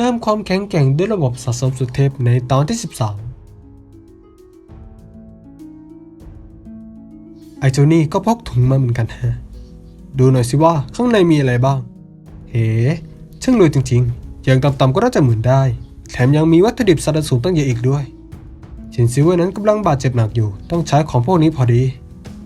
พิ่มความแข็งแกร่งด้วยระบบสะสมสุดเทพในตอนที่ 13 ไอโจนี่ก็พกถุงมาเหมือนกันฮะ ดูหน่อยสิว่าข้างในมีอะไรบ้าง เฮ้ช่างรวยจริงๆ อย่างต่ำๆก็น่าจะหมื่นได้ แถมยังมีวัตถุดิบสารสูงตั้งเยอะอีกด้วยชินซิเวอร์นั้นกำลังบาดเจ็บหนักอยู่ ต้องใช้ของพวกนี้พอดี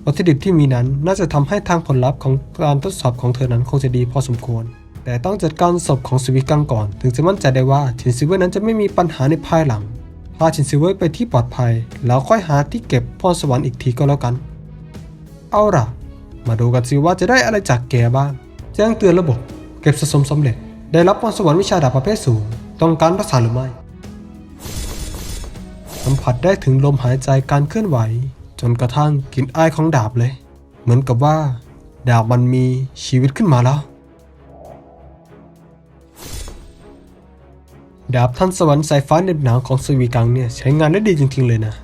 วัตถุดิบที่มีนั้นน่าจะทำให้ทางผลลัพธ์ของการทดสอบของเธอนั้นคงจะดีพอสมควร แต่ต้องจัดการศพของสวิกังก่อน ถึงจะมั่นใจได้ว่าชินซิเวอร์นั้นจะไม่มีปัญหาในภายหลัง พาชินซิเวอร์ไปที่ปลอดภัย แล้วค่อยหาที่เก็บพรสวรรค์อีกทีก็แล้วกัน เอาล่ะ มาดูกันสิว่าจะได้อะไรจากแกบ้าง แจ้งเตือนระบบ เก็บสะสมสำเร็จ ได้รับพรสวรรค์วิชาดาบประเภทสูง ต้องการรักษาหรือไม่ สัมผัสได้ถึงลมหายใจการเคลื่อนไหว จนกระทั่งกลิ่นอายของดาบเลย เหมือนกับว่า ดาบมันมีชีวิตขึ้นมาแล้ว ดาบท่านสวรรค์สายฟ้าเหน็บหนาวของสวีกังเนี่ยใช้งานได้ดีจริง ๆ เลยนะ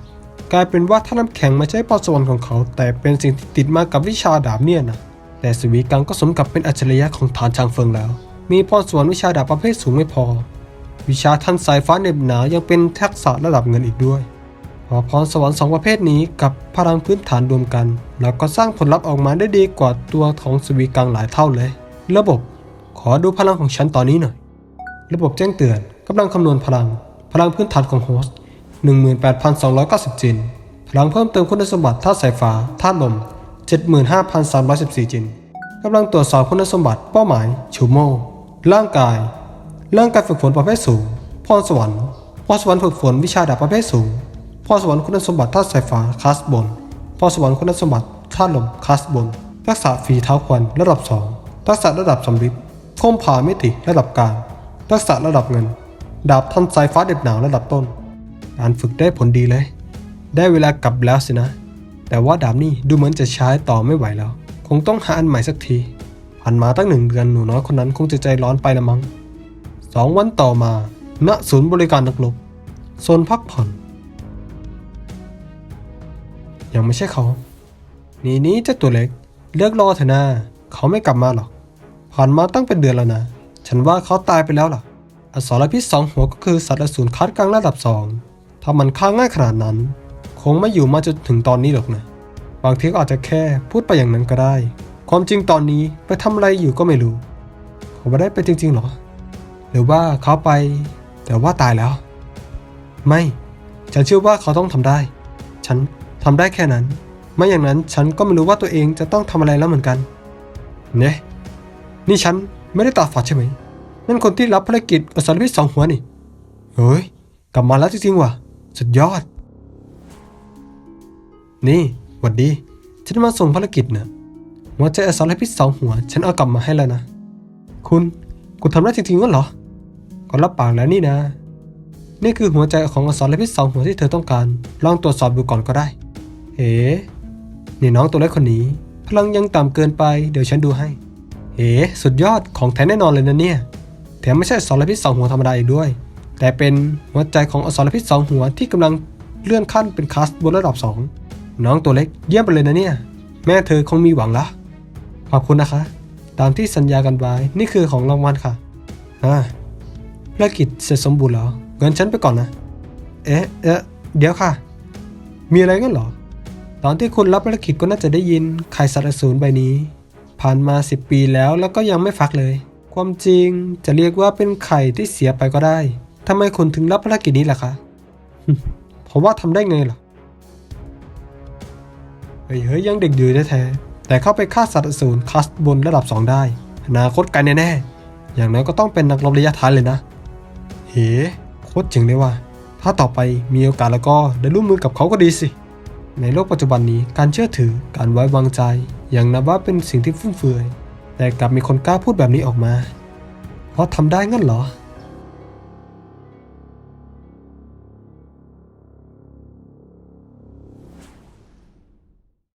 กลายเป็นว่าถ้าน้ำแข็งไม่ใช่พรสวรรค์ของเขา แต่เป็นสิ่งที่ติดมากับวิชาดาบเนี่ยนะ แต่สวีกังก็สมกับเป็นอัจฉริยะของฐานชางเฟิงแล้ว มีพรสวรรค์วิชาดาบประเภทสูงไม่พอ วิชาท่านสายฟ้าเหน็บหนาวยังเป็นทักษะระดับเงินอีกด้วยพอพรสวรรค์สองประเภทนี้กับพลังพื้นฐานรวมกัน แล้วก็สร้างผลลัพธ์ออกมาได้ดีกว่าตัวของสวีกังหลายเท่าเลย ระบบ ขอดูพลังของฉันตอนนี้หน่อย ระบบแจ้งเตือน กำลังคำนวณพลัง พลังพื้นฐานของโฮสต์18,290 จิน พลังเพิ่มเติมคุณสมบัติธาตุสายฟ้าธาตุลม 75,314 จิน กำลังตรวจสอบคุณสมบัติเป้าหมายชูโม ร่างกาย ร่างกายฝึกฝนประเภทสูง พรสวรรค์ พรสวรรค์ฝึกฝนวิชาดาบประเภทสูง พรสวรรค์คุณสมบัติธาตุสายฟ้าคลาสบน พรสวรรค์คุณสมบัติธาตุลมคลาสบน ทักษะฝีเท้าควันระดับ 2 ทักษะระดับสำริดคมผามิติระดับกลางทักษะระดับเงิน ดาบทันสายฟ้าเด็ดหนาวระดับต้น การฝึกได้ผลดีเลย ได้เวลากลับแล้วสินะ แต่ว่าดาบนี่ดูเหมือนจะใช้ต่อไม่ไหวแล้ว คงต้องหาอันใหม่สักทีผ่านมาตั้งหนึ่งเดือนหนูน้อยคนนั้นคงจะใจร้อนไปละมั้งสองวันต่อมา ณศูนย์บริการนักรบโซนพักผ่อน ยังไม่ใช่เขา นี่นี้เจ้าตัวเล็ก เลิกรอเถอะนะเขาไม่กลับมาหรอก ผ่านมาตั้งเป็นเดือนแล้วนะ ฉันว่าเขาตายไปแล้วล่ะ อสรพิษสองหัวก็คือสัตว์อสูรคัดกลางระดับสองถ้ามันฆ่าง่ายขนาดนั้น คงไม่อยู่มาจนถึงตอนนี้หรอกนะ บางทีก็อาจจะแค่พูดไปอย่างนั้นก็ได้ ความจริงตอนนี้ไปทำอะไรอยู่ก็ไม่รู้ เขาไม่ได้ไปจริงๆหรอ หรือว่าเขาไป แต่ว่าตายแล้ว ไม่ ฉันเชื่อว่าเขาต้องทำได้ ฉันทำได้แค่นั้น ไม่อย่างนั้นฉันก็ไม่รู้ว่าตัวเองจะต้องทำอะไรแล้วเหมือนกัน เนี่ย นี่ฉันไม่ได้ตาฝาดใช่ไหม นั่นคนที่รับภารกิจอสรพิษสองหัวนี่เฮ้ย กลับมาแล้วจริงๆว่ะ สุดยอด นี่หวัดดี ฉันมาส่งภารกิจนะหัวใจอสรพิษสองหัว ฉันเอากลับมาให้แล้วนะ คุณ คุณทำได้จริงๆงั้นเหรอ ก็รับปากแล้วนี่นะ นี่คือหัวใจของอสรพิษสองหัวที่เธอต้องการ ลองตรวจสอบดูก่อนก็ได้ เอ๋นี่น้องตัวเล็กคนนี้ พลังยังต่ำเกินไป เดี๋ยวฉันดูให้ เอ๋สุดยอดของแท้แน่นอนเลยนะเนี่ย แถมไม่ใช่อสรพิษสองหัวธรรมดาอีกด้วย แต่เป็นหัวใจของอสรพิษสองหัวที่กำลังเลื่อนขั้นเป็นคลาสบนระดับสองน้องตัวเล็กเยี่ยมไปเลยนะเนี่ย แม่เธอคงมีหวังละขอบคุณนะคะ ตามที่สัญญากันไว้นี่คือของรางวัลค่ะอ่าภารกิจเสร็จสมบูรณ์แล้วเงินฉันไปก่อนนะ เอ๊ะเอ๊ะเดี๋ยวค่ะ มีอะไรกันหรอ ตอนที่คุณรับภารกิจก็น่าจะได้ยินไข่สัตว์อสูรใบนี้ ผ่านมาสิบปีแล้วแล้วก็ยังไม่ฟักเลย ความจริงจะเรียกว่าเป็นไข่ที่เสียไปก็ได้ทำไมคุณถึงรับภารกิจนี้ล่ะคะผมว่าทำได้ไงล่ะเฮ้ยเฮ้ยยังเด็กอยู่แท้ๆแต่เข้าไปฆ่าสัตว์อสูรคัสบนระดับ 2 ได้ อนาคตไกลแน่ๆอย่างน้อยก็ต้องเป็นนักรบระยะท้ายเลยนะ เฮ้โคตรเจ๋งเลยว่ะถ้าต่อไปมีโอกาสแล้วก็ได้ร่วมมือกับเขาก็ดีสิ ในโลกปัจจุบันนี้การเชื่อถือการไว้วางใจอย่างนับว่าเป็นสิ่งที่ฟุ่มเฟือย แต่กลับมีคนกล้าพูดแบบนี้ออกมา เพราะทำได้งั้นเหรอ